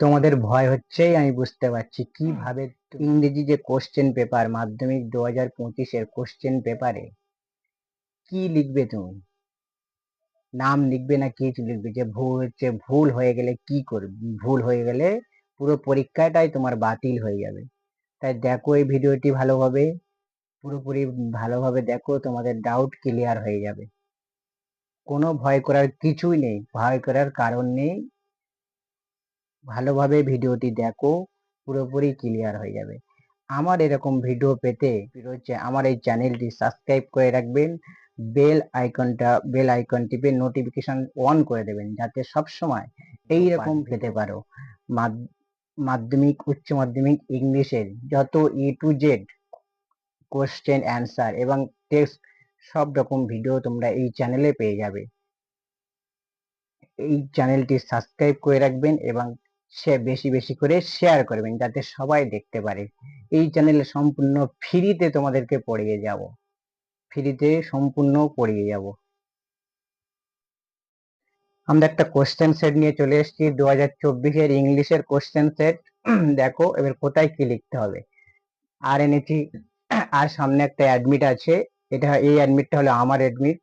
তোমাদের ভয় হচ্ছেই আমি বুঝতে পারছি। কীভাবে ইংরেজি যে কোশ্চেন পেপার মাধ্যমিক দু হাজার পঁচিশের কোশ্চেন পেপারে কি লিখবে তুমি? নাম লিখবে না কিছু লিখবে? যে ভুল হচ্ছে ভুল হয়ে গেলে কি করবে ভুল হয়ে গেলে পুরো পরীক্ষাটাই তোমার বাতিল হয়ে যাবে। তাই দেখো এই ভিডিওটি ভালোভাবে পুরোপুরি ভালোভাবে দেখো তোমাদের ডাউট ক্লিয়ার হয়ে যাবে। কোনো ভয় করার কিছুই নেই। ভয় করার কারণ নেই। ভালোভাবে ভিডিওটি দেখো পুরোপুরি ক্লিয়ার হয়ে যাবে। আমার এরকম ভিডিও পেতে হচ্ছে আমার এই চ্যানেলটি সাবস্ক্রাইব করে রাখবেন বেল আইকনটা বেল আইকন টিপে নোটিফিকেশন অন করে দেবেন যাতে সব সময় এই রকম পেতে পারো। মাধ্যমিক উচ্চ মাধ্যমিক ইংলিশের যত E to Z question answer এবং টেক্সট সব রকম ভিডিও তোমরা এই চ্যানেলে পেয়ে যাবে। এই চ্যানেলটি সাবস্ক্রাইব করে রাখবেন এবং সে বেশি বেশি করে শেয়ার করবেন যাতে সবাই দেখতে পারে। এই চ্যানেলে সম্পূর্ণ ফ্রিতে তোমাদেরকে পড়িয়ে যাব। ফ্রিতে সম্পূর্ণ পড়িয়ে যাব। আমরা একটা কোশ্চেন সেট নিয়ে চলে এসেছি। দু হাজার চব্বিশের ইংলিশের কোশ্চেন সেট দেখো, এবার কোথায় কি লিখতে হবে? আর এনেছি আর সামনে একটা অ্যাডমিট আছে। এটা, এই অ্যাডমিটটা হলো আমার অ্যাডমিট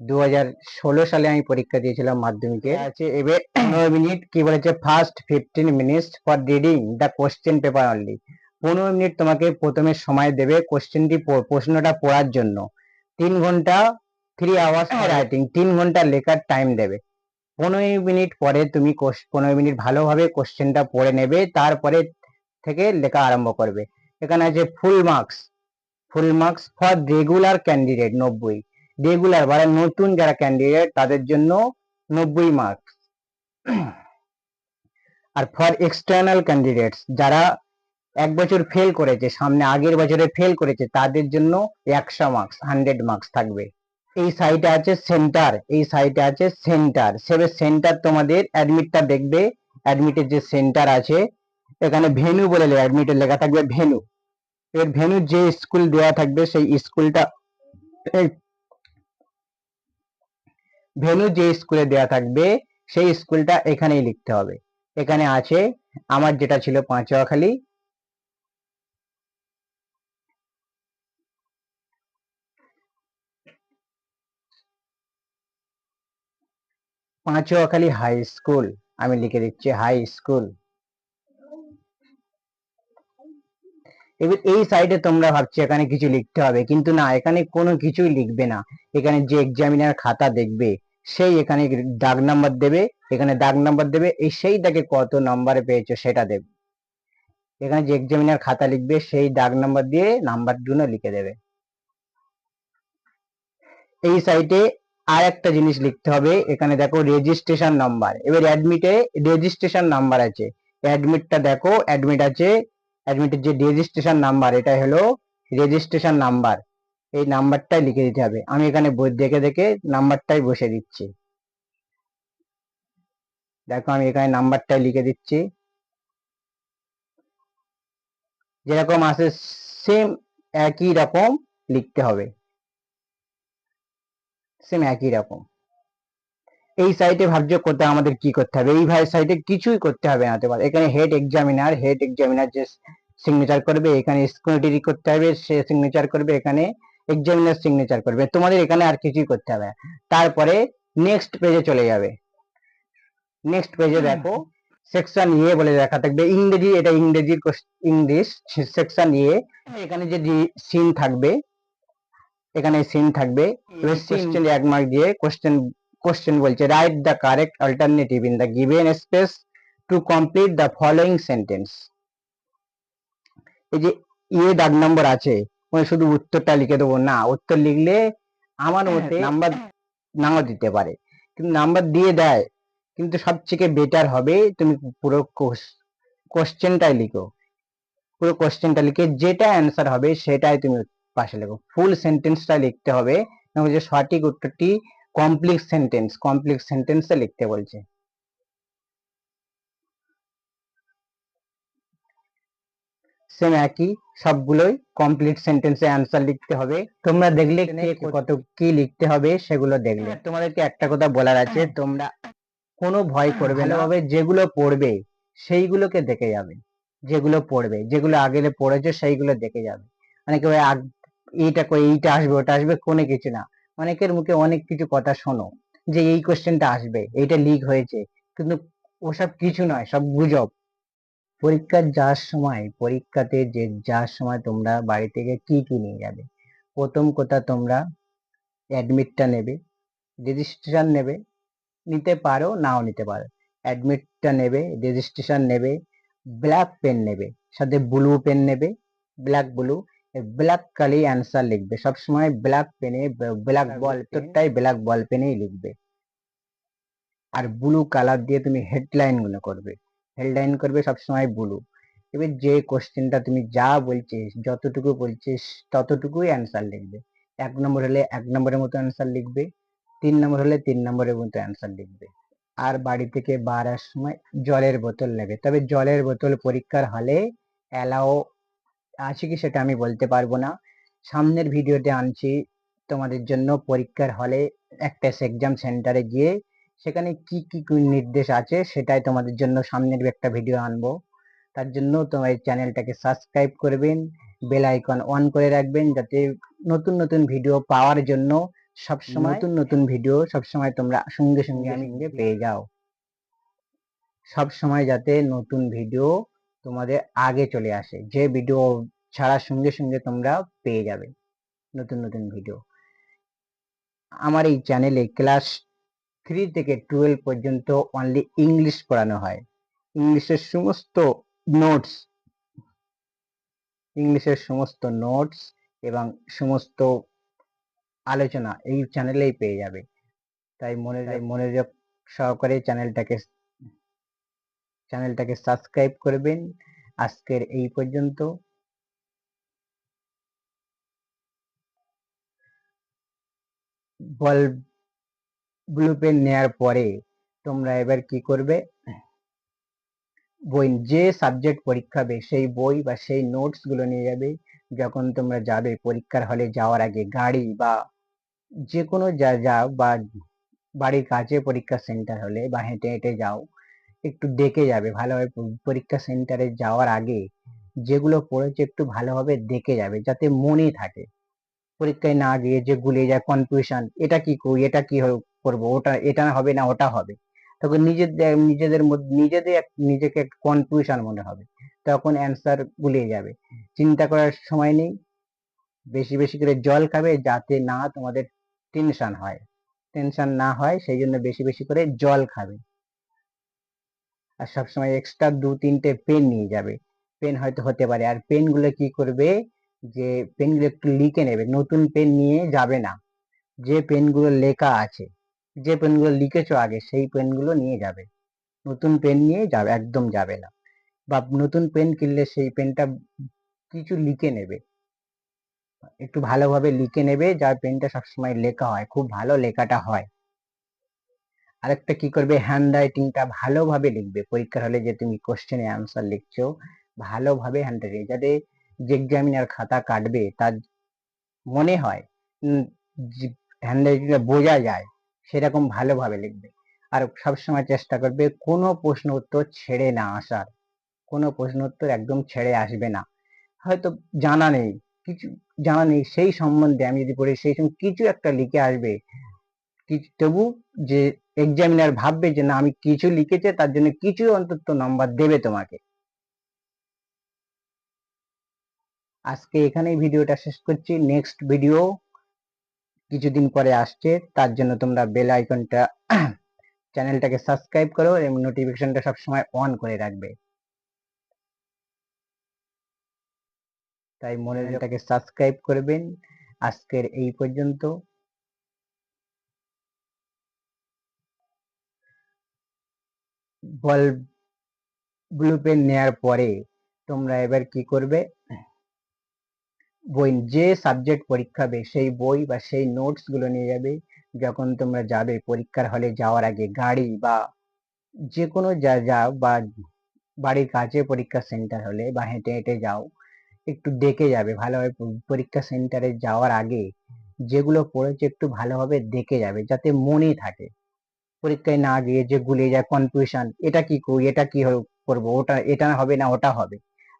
দু হাজার ষোলো সালে আমি পরীক্ষা দিয়েছিলাম মাধ্যমিকে। আছে এবার পনেরো মিনিট কি বলেছে? First fifteen minutes for reading the question paper only পনেরো মিনিট তোমাকে প্রথমে সময় দেবে কোশ্চেনটি প্রশ্নটা পড়ার জন্য। তিন ঘণ্টা থ্রি আওয়ার্স রাইটিং তিন ঘণ্টা লেখার টাইম দেবে। পনেরো মিনিট পরে তুমি পনেরো মিনিট ভালোভাবে কোশ্চেনটা পড়ে নেবে তারপরে থেকে লেখা আরম্ভ করবে। এখানে আছে full marks full marks for regular candidate নব্বই। রেগুলার মানে নতুন যারা ক্যান্ডিডেট তাদের জন্য নব্বই মার্কস আর ফর এক্সটার্নাল ক্যান্ডিডেটস যারা এক বছর ফেল করেছে, সামনে আগের বছরে ফেল করেছে, তাদের জন্য একশো মার্কস হান্ড্রেড মার্কস থাকবে। এই সাইটে আছে সেন্টার এই সাইটে আছে সেন্টার সেবে সেন্টার তোমাদের অ্যাডমিটটা দেখবে। অ্যাডমিটের যে সেন্টার আছে, এখানে ভেনু বলে অ্যাডমিটের লেখা থাকবে ভেনু। এর ভেনু যে স্কুল দেওয়া থাকবে, সেই স্কুলটা ভেনু যে স্কুলে দেওয়া থাকবে, সেই স্কুলটা এখানেই লিখতে হবে। এখানে আছে, আমার যেটা ছিল পাঁচুয়াখালী। পাঁচুয়াখালী হাই স্কুল, আমি লিখে দিচ্ছি হাই স্কুল। এবার এই সাইডে তোমরা ভাবছ এখানে কিছু লিখতে হবে, কিন্তু না, এখানে কোনো কিছুই লিখবে না। এখানে যে এক্সামিনার খাতা দেখবে সেই এখানে দাগ নাম্বার দেবে, এখানে দাগ নাম্বার দেবে, এই সেইটাকে কত নাম্বারে পেয়েছ সেটা দেবে। এখানে যে এক্সামিনার খাতা লিখবে, সেই দাগ নাম্বার দিয়ে নাম্বারগুলো লিখে দেবে। এই সাইটে আর একটা জিনিস লিখতে হবে, এখানে দেখো রেজিস্ট্রেশন নাম্বার এবার অ্যাডমিটে রেজিস্ট্রেশন নাম্বার আছে। অ্যাডমিটটা দেখো অ্যাডমিট আছে অ্যাডমিটের যে রেজিস্ট্রেশন নাম্বার এটা হলো রেজিস্ট্রেশন নাম্বার এই নাম্বারটাই লিখে দিতে হবে। আমি এখানে বই দেখে দেখে নাম্বারটাই বসে দিচ্ছি। দেখো আমি এখানে নাম্বারটাই লিখে দিচ্ছি। যেরকম আছে সেম একই রকম লিখতে হবে। সেম একই রকম। এই সাইটে ভাবছ কোথায় আমাদের কি করতে হবে? এই ভাই সাইটে কিছুই করতে হবে না তোমার এখানে হেড এক্সামিনার হেড এক্সামিনার যে সিগনেচার করবে, এখানে স্কুটিরি করতে হবে, সে সিগনেচার করবে, এখানে এক্সামিনার সিগনেচার করবে। তোমাদের এখানে আর কিছুই করতে হবে। তারপরে নেক্সট পেজে চলে যাবে। নেক্সট পেজে দেখো সেকশন ইয়ে বলে দেখা থাকবে। ইংরেজি এটা ইংরেজির ইংলিশ সেকশন ইয়ে এখানে যে সিন থাকবে এখানে সিন থাকবে। কোশ্চেন এক মার্ক দিয়ে কোশ্চেন কোশ্চেন বলছে write the correct alternative in the given space to complete the following sentence এই যে ইয়ে দাগ নম্বর আছে। মানে শুধু উত্তরটা লিখে দেবো। না উত্তর লিখলে আমার মতে নাম্বার নাও দিতে পারে। কিন্তু নাম্বার দিয়ে দেয় কিন্তু সবথেকে বেটার হবে তুমি পুরো কোশ্চেনটাই লিখো। পুরো কোশ্চেনটা লিখে যেটা অ্যান্সার হবে সেটাই তুমি পাশে লেখো। ফুল সেন্টেন্সটা লিখতে হবে যে সঠিক উত্তরটি কমপ্লিট সেন্টেন্স কমপ্লিট সেন্টেন্সে লিখতে বলছে। সেম একই সবগুলোই কমপ্লিট সেন্টেন্সে অ্যান্সার লিখতে হবে। তোমরা দেখলে কে কত কি লিখতে হবে সেগুলো দেখলে। তোমাদেরকে একটা কথা বলার আছে তোমরা কোনো ভয় করবে না। ভাবে যেগুলো পড়বে সেইগুলোকে দেখে যাবে। যেগুলো পড়বে যেগুলো আগে পড়েছে সেইগুলো দেখে যাবে। অনেকে ভাই আগ- এইটা করে এইটা আসবে ওটা আসবে কোনো কিছু না। অনেকের মুখে অনেক কিছু কথা শোনো যে এই কোশ্চেনটা আসবে এইটা লিক হয়েছে। কিন্তু ওসব কিছু নয় সব গুজব। পরীক্ষার যাওয়ার সময় পরীক্ষাতে যে যাওয়ার সময় তোমরা বাড়ি থেকে কি কি নিয়ে যাবে? প্রথম কথা তোমরা অ্যাডমিটটা নেবে রেজিস্ট্রেশন নেবে নিতে পারো নাও নিতে পারো। অ্যাডমিটটা নেবে রেজিস্ট্রেশন নেবে ব্ল্যাক পেন নেবে সাথে ব্লু পেন নেবে ব্ল্যাক ব্লু ব্ল্যাক কালি অ্যান্সার লিখবে। সবসময় ব্ল্যাক পেনে ব্ল্যাক বল তোরটাই ব্ল্যাক বল পেনেই লিখবে। আর ব্লু কালার দিয়ে তুমি হেডলাইনগুলো করবে। হেডলাইন করবে সবসময় ব্লু এবার যে কোশ্চেনটা তুমি যা বলছিস যতটুকু বলছিস ততটুকুই অ্যান্সার লিখবে। এক নম্বর হলে এক নম্বরের মতো অ্যান্সার লিখবে, তিন নম্বর হলে তিন নম্বরের মতো অ্যান্সার লিখবে। আর বাড়ি থেকে বাড়ার সময় জলের বোতল নেবে। তবে জলের বোতল পরীক্ষার হলে অ্যালাও আছে কি সেটা আমি বলতে পারব না। সামনের ভিডিওতে আনছি, তোমাদের জন্য পরীক্ষার হলে একটা এক্সাম সেন্টারে গিয়ে সেখানে কি কি নির্দেশ আছে সেটাই তোমাদের জন্য সামনের একটা ভিডিও আনব। তার জন্য তোমার এই চ্যানেলটাকে সাবস্ক্রাইব করবেন বেল আইকন অন করে রাখবেন যাতে নতুন নতুন ভিডিও পাওয়ার জন্য সবসময় নতুন নতুন ভিডিও সবসময় তোমরা সঙ্গে সঙ্গে আমি পেয়ে যাও। সব সময় যাতে নতুন ভিডিও তোমাদের আগে চলে আসে যে ভিডিও ছাড়ার সঙ্গে সঙ্গে তোমরা পেয়ে যাবে নতুন নতুন ভিডিও আমার এই চ্যানেলে ক্লাস থ্রি থেকে টুয়েলভ পর্যন্ত অনলি ইংলিশ পড়ানো হয়। ইংলিশের সমস্ত নোটস ইংলিশের সমস্ত নোটস এবং সমস্ত আলোচনা এই চ্যানেলেই পেয়ে যাবে। তাই মনে মনোযোগ সহকারে চ্যানেলটাকে চ্যানেলটাকে সাবস্ক্রাইব করবেন। আজকের এই পর্যন্ত। বল ব্লু পেন নেওয়ার পরে তোমরা এবার কি করবে? বই, যে সাবজেক্ট পরীক্ষা হবে সেই বই বা সেই নোটসগুলো নিয়ে যাবে। যখন তোমরা যাবে পরীক্ষার হলে যাওয়ার আগে গাড়ি বা যে কোনো যা যাও বা বাড়ির কাছে পরীক্ষা সেন্টার হলে বা হেঁটে হেঁটে যাও, একটু দেখে যাবে। ভালোভাবে পরীক্ষা সেন্টারে যাওয়ার আগে যেগুলো পড়েছে একটু ভালোভাবে দেখে যাবে, যাতে মনে থাকে। পরীক্ষায় না গিয়ে যে গুলিয়ে যায় কনফিউশন এটা কি করি, এটা কি হ- করব, ওটা, এটা হবে না, ওটা হবে। তখন নিজেদের নিজেদের মধ্যে, নিজেদের নিজেকে একটা কনফিউশন মনে হবে। তখন অ্যান্সার গুলিয়ে যাবে। চিন্তা করার সময় নেই। বেশি বেশি করে জল খাবে যাতে না তোমাদের টেনশন হয়। টেনশন না হয়, সেই জন্য বেশি বেশি করে জল খাবে। আর সবসময় এক্সট্রা দু, তিনটে পেন নিয়ে যাবে। পেন হয়তো হতে পারে। আর পেনগুলো কি করবে? যে পেনগুলো একটু লিখে নেবে। নতুন পেন নিয়ে যাবে না। যে পেনগুলো লেখা আছে। যে পেনগুলো লিখেছো আগে, সেই পেনগুলো নিয়ে যাবে। নতুন পেন নিয়ে যাবে একদম যাবে না। বা নতুন পেন কিনলে সেই পেনটা কিছু লিখে নেবে। একটু ভালোভাবে লিখে নেবে, যার পেনটা সবসময় লেখা হয়, খুব ভালো লেখাটা হয়। আরেকটা কি করবে? হ্যান্ড রাইটিংটা ভালোভাবে লিখবে। পরীক্ষার হলে যে তুমি কোশ্চেনে অ্যান্সার লিখছো, ভালোভাবে হ্যান্ড রাইটিং যাতে যে এক্সামিনার খাতা কাটবে, তার মনে হয় হ্যান্ড রাইটিংটা বোঝা যায়। সেরকম ভালোভাবে লিখবে। আর সবসময় চেষ্টা করবে কোনো প্রশ্ন উত্তর ছেড়ে না আসার। কোনো প্রশ্ন উত্তর একদম ছেড়ে আসবে না। হয়তো জানা নেই, কিছু জানা নেই সেই সম্বন্ধে আমি যদি পড়ি, সেই সময় কিছু একটা লিখে আসবে। তবু যে এক্সামিনার ভাববে যে না, আমি কিছু লিখেছে তার জন্য কিছু অন্তত নাম্বার দেবে তোমাকে। আজকে এখানেই ভিডিওটা শেষ করছি। নেক্সট ভিডিও কিছুদিন পরে আসছে তার জন্য তোমরা বেল আইকনটা চ্যানেলটাকে সাবস্ক্রাইব করো এবং নোটিফিকেশনটা সবসময় অন করে রাখবে। তাই মনে মনোযোগটাকে সাবস্ক্রাইব করবেন। আজকের এই পর্যন্ত। বল ব্লু পেন নেওয়ার পরে তোমরা এবার কি করবে? বই, যে সাবজেক্ট পরীক্ষা হবে, সেই বই বা সেই নোটসগুলো নিয়ে যাবে। যখন তোমরা যাবে পরীক্ষার হলে যাওয়ার আগে গাড়ি বা যে কোনো যা যাও বা বাড়ির কাছে পরীক্ষা সেন্টার হলে বা হেঁটে হেঁটে যাও, একটু দেখে যাবে ভালোভাবে। পরীক্ষা সেন্টারে যাওয়ার আগে যেগুলো পড়েছে একটু ভালোভাবে দেখে যাবে, যাতে মনে থাকে। পরীক্ষায় না গিয়ে যে গুলিয়ে যায় কনফিউশন এটা কি করি, এটা কি করব, ওটা, এটা হবে না, ওটা হবে।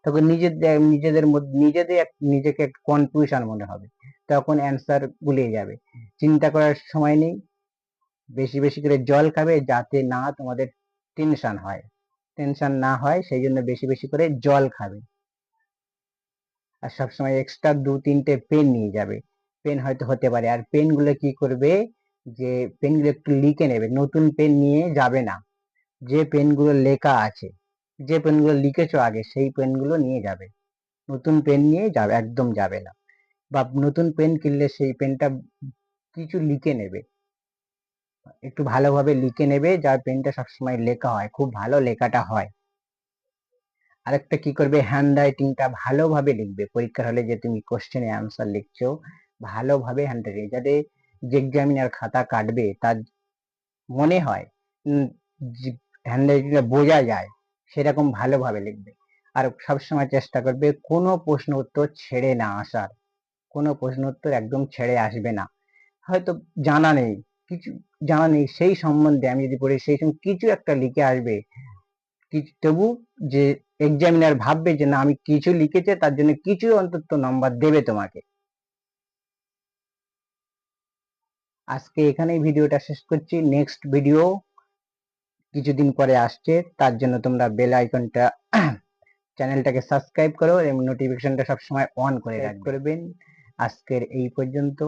তখন নিজেদের নিজেদের মধ্যে নিজেদের এক- নিজেকে একটা কনফিউশন মনে হবে। তখন অ্যান্সার গুলিয়ে যাবে। চিন্তা করার সময় নেই। বেশি বেশি করে জল খাবে যাতে না তোমাদের টেনশন হয়। টেনশন না হয় সেই জন্য বেশি বেশি করে জল খাবে। আর সবসময় এক্সট্রা দু, তিনটে পেন নিয়ে যাবে। পেন হয়তো হতে পারে। আর পেনগুলো কি করবে? যে পেনগুলো একটু লিখে নেবে। নতুন পেন নিয়ে যাবে না। যে পেনগুলো লেখা আছে। যে পেনগুলো লিখেছো আগে, সেই পেনগুলো নিয়ে যাবে। নতুন পেন নিয়ে যাবে একদম যাবে না। বা নতুন পেন কিনলে সেই পেনটা কিছু লিখে নেবে। একটু ভালোভাবে লিখে নেবে যার পেনটা সবসময় লেখা হয়। খুব ভালো লেখাটা হয়। আরেকটা কি করবে? হ্যান্ড রাইটিংটা ভালোভাবে লিখবে। পরীক্ষার হলে যে তুমি কোশ্চেনে অ্যান্সার লিখছো, ভালোভাবে হ্যান্ড রাইটিং যাতে যে এক্সামিনার খাতা কাটবে, তার মনে হয় হ্যান্ড রাইটিংটা বোঝা যায়। সেরকম ভালোভাবে লিখবে। আর সবসময় চেষ্টা করবে কোনো প্রশ্ন উত্তর ছেড়ে না আসার। কোনো প্রশ্ন উত্তর একদম ছেড়ে আসবে না। হয়তো জানা নেই, কিছু জানা নেই সেই সম্বন্ধে আমি যদি পড়ি সেই সময় কিছু একটা লিখে আসবে। তবু যে এক্সামিনার ভাববে যে না আমি কিছু লিখেছে তার জন্য কিছু অন্তত নম্বর দেবে তোমাকে। আজকে এখানেই ভিডিওটা শেষ করছি। নেক্সট ভিডিও কিছুদিন পরে আসছে তার জন্য তোমরা বেল আইকনটা চ্যানেলটাকে সাবস্ক্রাইব করো এবং নোটিফিকেশনটা সবসময় অন করে রাখবেন আজকের এই পর্যন্ত।